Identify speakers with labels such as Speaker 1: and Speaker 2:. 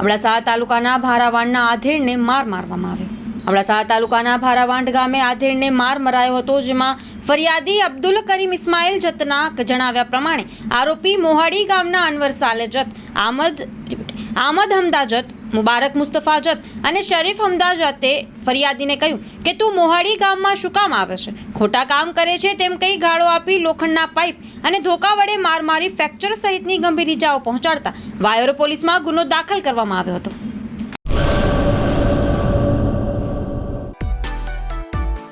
Speaker 1: અબડાસા તાલુકાના ભારાવાડના આધેડને માર મારવામાં આવ્યો. અબડાસા તાલુકાના ભારાવાંઢ ગામે આધેડને માર મરાયો હતો, જેમાં ફરિયાદી અબ્દુલ કરીમ ઇસ્માઇલ જતના જણાવ્યા પ્રમાણે આરોપી મોહાડી ગામના અનવર સાલે જત, આમદ આમદ હમદા જત, મુબારક મુસ્તફા જત અને શરીફ હમદા જતે ફરિયાદીને કહ્યું કે તું મોહાડી ગામમાં શું કામ આવે છે? ખોટા કામ કરે છે તેમ કઈ ગાળો આપી લોખંડના પાઇપ અને ધોકા વડે માર મારી ફ્રેક્ચર સહિતની ગંભીર ઇજાઓ પહોંચાડતા વાયોર પોલીસમાં ગુનો દાખલ કરવામાં આવ્યો હતો.